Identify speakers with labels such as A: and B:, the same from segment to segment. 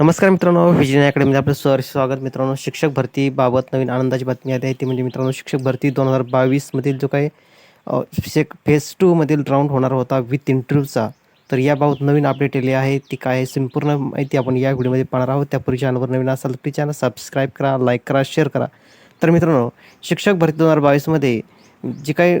A: नमस्कार मित्रांनो विजय अकॅडमीमध्ये आपलं सर स्वागत. मित्रांनो शिक्षक भरतीबाबत नवीन आनंदाची बातमी आली आहे ती म्हणजे मित्रांनो शिक्षक भरती दोन हजार बावीसमधील जो काही अ, शेक फेज टूमधील राऊंड होणार होता विथ इंटरव्ह्यूचा तर याबाबत नवीन अपडेट आली आहे. ती काय आहे संपूर्ण माहिती आपण या व्हिडिओमध्ये पाहणार आहोत. त्यापूर्वी चॅनलवर नवीन असाल तर चॅनल सबस्क्राईब करा लाईक करा शेअर करा. तर मित्रांनो शिक्षक भरती दोन हजार बावीसमध्ये जी काही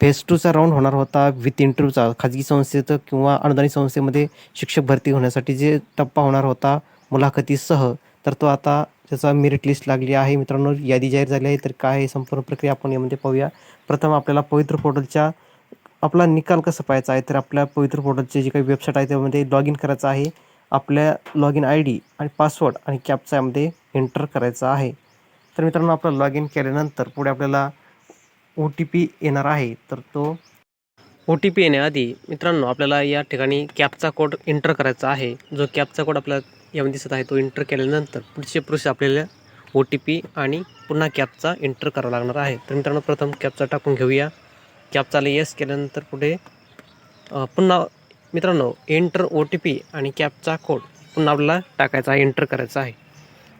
A: फेज टूचा राऊंड होणार होता. विथ इंटरव्ह्यूचा खाजगी संस्थेचं किंवा अनुदानित संस्थेमध्ये शिक्षक भरती होण्यासाठी जे टप्पा होणार होता मुलाखतीसह तर तो आता त्याचा मेरिट लिस्ट लागली आहे. मित्रांनो यादी जाहीर झाली आहे. तर काय संपूर्ण प्रक्रिया आपण यामध्ये पाहूया. प्रथम आपल्याला पवित्र पोर्टलच्या आपला निकाल कसा पाहायचा आहे? तर आपल्या पवित्र पोर्टलची जी काही वेबसाईट आहे त्यामध्ये लॉग इन करायचं आहे. आपल्या लॉग इन आय डी आणि पासवर्ड आणि कॅपचा यामध्ये एंटर करायचा आहे. तर मित्रांनो आपलं लॉग इन केल्यानंतर पुढे आपल्याला ओ टी पी येणार आहे तर तो
B: ओ टी पी येण्याआधी मित्रांनो आपल्याला या ठिकाणी कॅपचा कोड एंटर करायचा आहे. जो कॅपचा कोड आपल्याला यामध्ये दिसत आहे तो एंटर केल्यानंतर पुढचे प्रोसेस आपल्याला ओ टी पी आणि पुन्हा कॅपचा एंटर करावा लागणार आहे. तर मित्रांनो प्रथम कॅपचा टाकून घेऊया. कॅपचाला येस केल्यानंतर पुढे पुन्हा मित्रांनो एंटर ओ टी पी आणि कॅपचा कोड पुन्हा आपल्याला टाकायचा आहे एंटर करायचा आहे.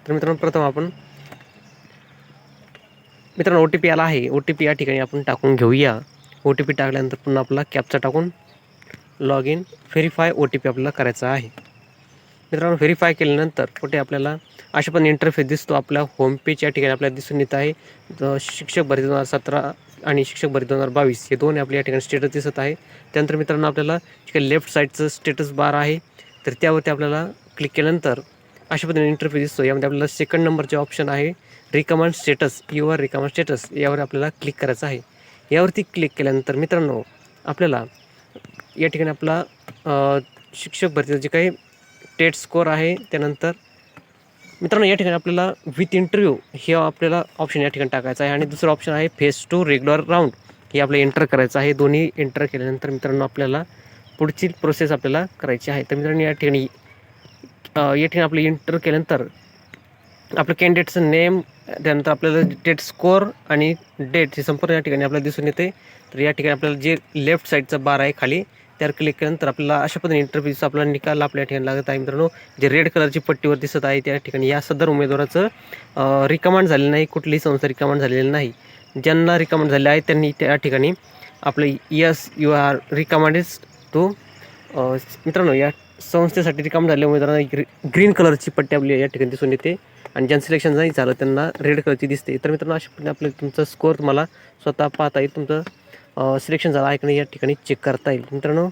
B: तर मित्रांनो प्रथम आपण मित्रांनो ओ टी पी आला आहे. ओ टी पी या ठिकाणी आपण टाकून घेऊया. ओ टी पी टाकल्यानंतर पुन्हा आपला कॅपचा टाकून log in verify O T P आपल्याला करायचा आहे. मित्रांनो व्हेरीफाय केल्यानंतर कुठे आपल्याला अशा पण इंटरफेस दिसतो. आपल्या होम पेज या ठिकाणी आपल्याला दिसून येत आहे. ज- शिक्षक भरती दोन हजार सतरा आणि शिक्षक भरती दोन हजार बावीस हे दोन आपल्या या ठिकाणी स्टेटस दिसत आहे. त्यानंतर मित्रांनो आपल्याला लेफ्ट साईडचं स्टेटस बार आहे. तर त्यावरती आपल्याला क्लिक केल्यानंतर अशा पद्धतीने इंटरफेस दिसतो. यामध्ये आपल्याला सेकंड नंबरचे ऑप्शन आहे recommend status your recommend status यावर आपल्याला क्लिक करायचं आहे. यावरती क्लिक केल्यानंतर मित्रांनो आपल्याला या ठिकाणी आपला शिक्षक भरतीचं जे काही टेट स्कोअर आहे त्यानंतर मित्रांनो या ठिकाणी आपल्याला विथ इंटरव्ह्यू हे आपल्याला ऑप्शन या ठिकाणी टाकायचं आहे. आणि दुसरं ऑप्शन आहे फेस टू रेग्युलर राऊंड हे आपलं एंटर करायचं आहे. दोन्ही एंटर केल्यानंतर मित्रांनो आपल्याला पुढची प्रोसेस आपल्याला करायची आहे. तर मित्रांनो या ठिकाणी येथे या ठिकाणी आपलं इंटर केल्यानंतर आपलं कॅन्डिडेटचं नेम त्यानंतर आपल्याला डेट स्कोअर आणि डेट हे संपूर्ण या ठिकाणी आपल्याला दिसून येते. तर या ठिकाणी आपल्याला जे लेफ्ट साईडचा बार आहे खाली त्यावर क्लिक केल्यानंतर आपल्याला अशा पद्धतीने इंटरव्ह्यूचा आपला निकाल आपल्या ठिकाणी लागत आहे. मित्रांनो जे रेड कलरची पट्टीवर दिसत आहे त्या ठिकाणी या सदर उमेदवाराचं रिकमांड झालेलं नाही. कुठलीही संस्था रिकमांड झालेली नाही. ज्यांना रिकमांड झाले आहे त्यांनी त्या ठिकाणी आपलं yes you are recommended to मित्रांनो या संस्थेसाठी रिकाम झालेल्या उमेदवारांना ग्री ग्रीन कलरची पट्टी आपली या ठिकाणी दिसून येते. आणि ज्यांचं सिलेक्शन नाही झालं त्यांना रेड कलरची दिसते. तर मित्रांनो अशा पद्धतीने आपलं तुमचं स्कोअर तुम्हाला स्वतः पाहता येईल. तुमचं सिलेक्शन झालं आहे की नाही या ठिकाणी चेक करता येईल. मित्रांनो